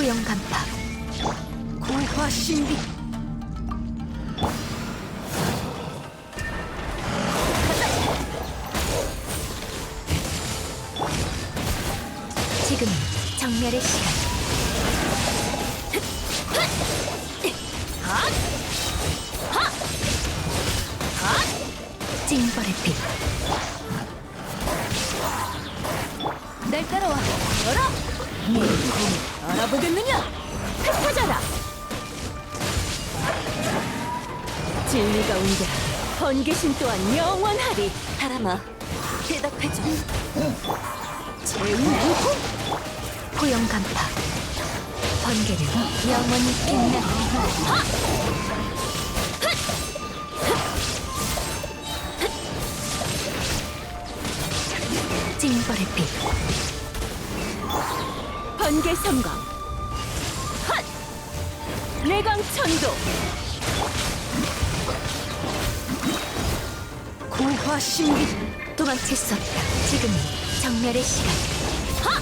포용 간파 구화 신비 지금 정멸의 시간 징벌의 빛. 날 따라와. 열어. 네 꿈을 알아보겠느냐? 흩어져라. 진리가 온다. 번개신 또한 영원하리. 사람아, 대답해줘. 제운 않고 포용 간파. 번개는 영원히 빛나. 징벌의 빛. 번개 섬광. 헛! 내광 천도. 구화 신비. 도망칠 수 없다. 지금이 정멸의 시간. 하!